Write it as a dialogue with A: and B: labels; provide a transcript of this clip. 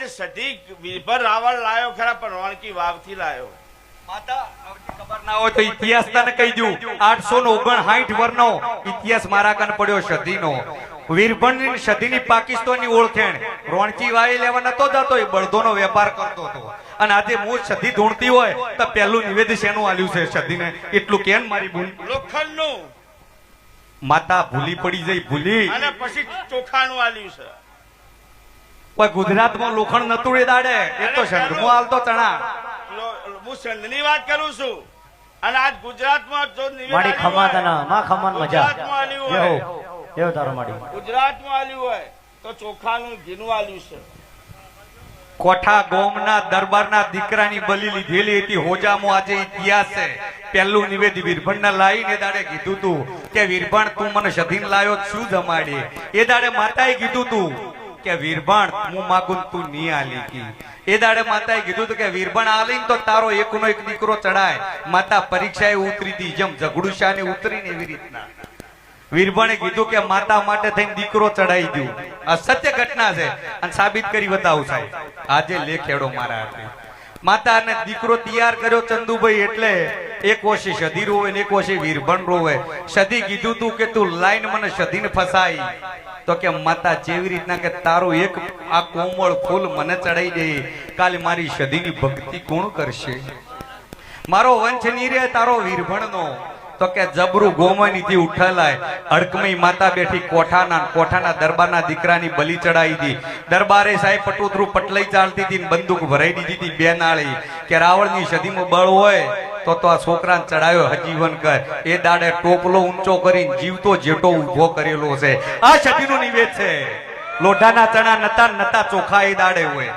A: આજે સધી વિભર રાવણ લાયો ખરા પણ રોણકી વાવથી લાયો.
B: માતા ખબર ના હોય તો ઇતિહાસ તને કહી દઉં. આઠસો નો ઓગણસાઠ વર્ષનો ઇતિહાસ મારા કાન પડ્યો સદીનો. વીરભણની સદીની પાકિસ્તાનની ઓળખેણ. રોણચી વાઈ લેવા નતો જતો એ બળદોનો વેપાર કરતો હતો. અને આજે હું સદી ધૂણતી હોય તો પહેલું નિવેદ શેનું આલ્યું છે સદીને? એટલું કેમ મારી બુન
A: લોખંડનું.
B: માતા ભૂલી પડી જઈ ભૂલી.
A: અને પછી ચોખાનું આલ્યું છે.
B: કોઈ ગુજરાતમાં લોખંડ નતું એ દાડે એ તો શંખમાં હાલતો ચણા.
A: હું સંઘની વાત કરું છું. અને આજ ગુજરાતમાં જો મારી
C: માડી
A: આલ્યું
C: ખમા
A: હોય,
C: તને માં ખમાન મજા.
A: ગુજરાતમાં આલ્યું હોય.
C: તારો માડી.
A: ગુજરાતમાં આલ્યું હોય તો ચોખાનું ઘીનું આલ્યું છે.
B: કોઠા ગોમના દરબારના દીકરાની બલી લીધેલી હતી. હોજામાં આજે ઇતિહાસ છે. પહેલું નિવેદ વીરભણને લાવીને દાડે કીધું તું કે વીરભણ તું મને સધીન લાયો શું જમાડી? એ દાડે માતાએ કીધું તું કે વીરભણ, હું માગું તું ની આલી કી. એ દાડે માતાએ કીધું કે વીરભણ આલી તો તારો એકનો એક દીકરો ચડાય. માતા પરીક્ષાએ ઉતરી હતી જેમ ઝઘડુ ઉતરી ને એવી રીતના. વીરભણે કીધું કે માતા માટે થઈને દીકરો ચડાઈ દઉં આ સત્ય ઘટના છે. અને સાબિત કરી બતાવું સાહેબ. આજે લેખેડો મારા હાથે. માતા અને દીકરો તૈયાર કર્યો ચંદુભાઈ એટલે એક વર્ષે સધી રોવે એક વર્ષે વીરભણ રોવે. સધી કીધું તું કે તું લાઈન મને સધીને ફસાઈ તો કે માતા જેવી રીતના કે તારું એક આ કોમળ ફૂલ મને ચડાઈ દે. કાલે મારી સધીની ભક્તિ કોણ કરશે? મારો વંશની તારો તારો વીરભણનો. તો કે જબરું ગોમની થી ઉઠેલાય માતા બેઠી કોઠાના કોઠાના દરબારના દીકરાની બલી ચડાવી દી. દરબારે સાહેબ પટોતરું પટલાઈ ચાલતી હતી બંદૂક ભરાઈ દીધી હતી બે નાળી કે રાવણની સદીમાં બળ હોય તો તો આ છોકરાને ચડાયો હજીવન કર. એ દાડે ટોપલો ઊંચો કરીને જીવતો જેટો ઊભો કરેલો છે. આ સદીનું નિવેદ છે. લોઢાના ચણા નતા નતા ચોખા એ દાડે હોય.